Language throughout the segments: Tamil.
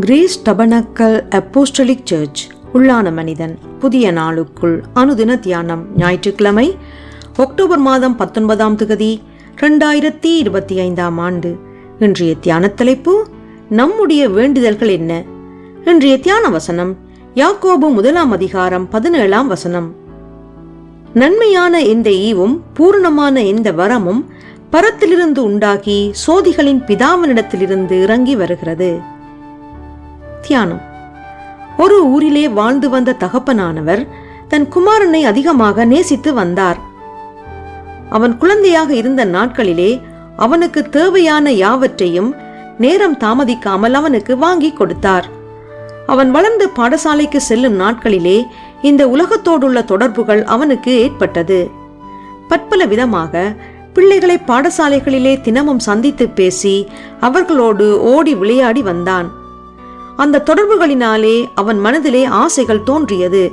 Grace tabernacle apostolic search. உள்ளான மனிதன் புதிய நாளுக்குள் அனுதின தியானம் ஞாயிற்றுக்கிழமை அக்டோபர் மாதம் பத்தொன்பதாம் திகதி ரெண்டாயிரத்தி இருபத்தி ஐந்தாம் ஆண்டு. இன்றைய தியான தலைப்பு நம்முடைய வேண்டுதல்கள் என்ன? இன்றைய தியான வசனம் யாக்கோபு முதலாம் அதிகாரம் பதினேழாம் வசனம். நன்மையான எந்த ஈவும் பூரணமான எந்த வரமும் பரத்திலிருந்து உண்டாகி சோதிகளின் பிதாவினிடத்திலிருந்து இறங்கி வருகிறது. தியானம். ஒரு ஊரிலே வாழ்ந்து வந்த தகப்பனானவர் தன் குமாரனை அதிகமாக நேசித்து வந்தார். அவன் குழந்தையாக இருந்த நாட்களிலே அவனுக்கு தேவையான யாவற்றையும் நேரம் தாமதிக்காமல் அவனுக்கு வாங்கி கொடுத்தார். அவன் வளர்ந்து பாடசாலைக்கு செல்லும் நாட்களிலே இந்த உலகத்தோடுள்ள தொடர்புகள் அவனுக்கு ஏற்பட்டது. பற்பல விதமாக பிள்ளைகளை பாடசாலைகளிலே தினமும் சந்தித்து பேசி அவர்களோடு ஓடி விளையாடி வந்தான். அந்த தொடர்புகளினாலே அவன் மனதிலே ஆசைகள் தோன்றியது.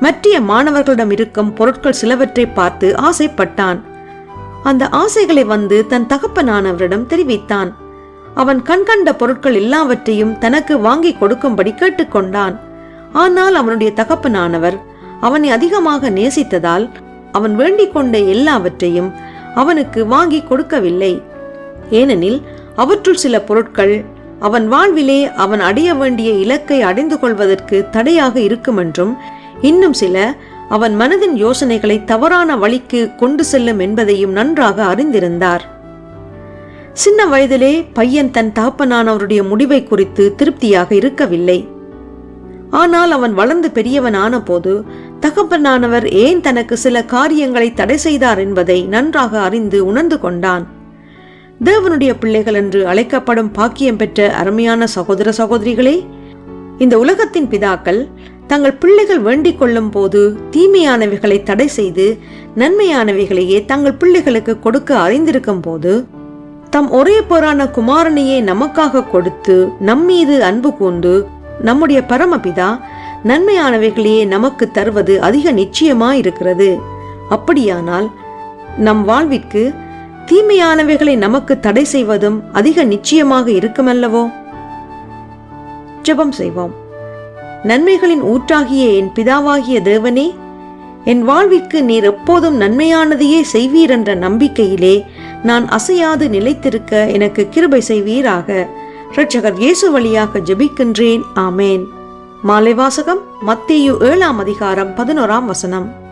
மற்றிய மாணவர்களிடம் இருக்கும் பொருட்கள் சிலவற்றை பார்த்து ஆசைப்பட்டான். அந்த ஆசைகளை வந்து தன் தகப்பனானவரிடம் தெரிவித்தான். அவன் கண்கண்ட பொருட்கள் எல்லாவற்றையும் தனக்கு வாங்கி கொடுக்கும்படி கேட்டுக்கொண்டான். ஆனால் அவனுடைய தகப்பனானவர் அவனை அதிகமாக நேசித்ததால் அவன் வேண்டிக் கொண்ட எல்லாவற்றையும் அவனுக்கு வாங்கி கொடுக்கவில்லை. ஏனெனில் அவற்றுள் சில பொருட்கள் அவன் வாழ்விலே அவன் அடைய வேண்டிய இலக்கை அடைந்து கொள்வதற்கு தடையாக இருக்கும் என்றும் இன்னும் சில அவன் மனதின் யோசனைகளை தவறான வழிக்கு கொண்டு செல்லும் என்பதையும் நன்றாக அறிந்திருந்தார். சின்ன வயதிலே பையன் தன் தகப்பனானவருடைய முடிவை குறித்து திருப்தியாக இருக்கவில்லை. ஆனால் அவன் வளர்ந்து பெரியவன் ஆனபோது தகப்பனானவர் ஏன் தனக்கு சில காரியங்களை தடை செய்தார் என்பதை நன்றாக அறிந்து உணர்ந்து கொண்டான். தேவனுடைய பிள்ளைகள் என்று அழைக்கப்படும் பாக்கியம் பெற்ற அருமையான சகோதர சகோதரிகளே இந்த உலகத்தின் பிதாக்கள் தங்கள் பிள்ளைகள் வேண்டிக் கொள்ளும் போது தீமையானவைகளை தடை செய்து நன்மையானவைகளையே தங்கள் பிள்ளைகளுக்கு கொடுக்க அறிந்திருக்கும் போது தம் ஒரே போரான குமாரனையே நமக்காக கொடுத்து நம்மீது அன்பு கூர்ந்து நம்முடைய பரமபிதா நன்மையானவைகளையே நமக்கு தருவது அதிக நிச்சயமாயிருக்கிறது. அப்படியானால் நம் வாழ்விற்கு தீமையானவைகளை நமக்கு தடை செய்வதும் அதிக நிச்சயமாக இருக்குமல்லவோ? ஜெபம் செய்வோம். நன்மைகளின் ஊற்றாகிய என் பிதாவாகிய தேவனே என் வாழ்விற்கு நீர் எப்போதும் நன்மையானதையே செய்வீர் என்ற நம்பிக்கையிலே நான் அசையாது நிலைத்திருக்க எனக்கு கிருபை செய்வீராக. இரட்சகர் இயேசு வழியாக ஜெபிக்கின்றேன். ஆமேன். மாலை வாசகம் மத்தியு ஏழாம் அதிகாரம் பதினோராம் வசனம்.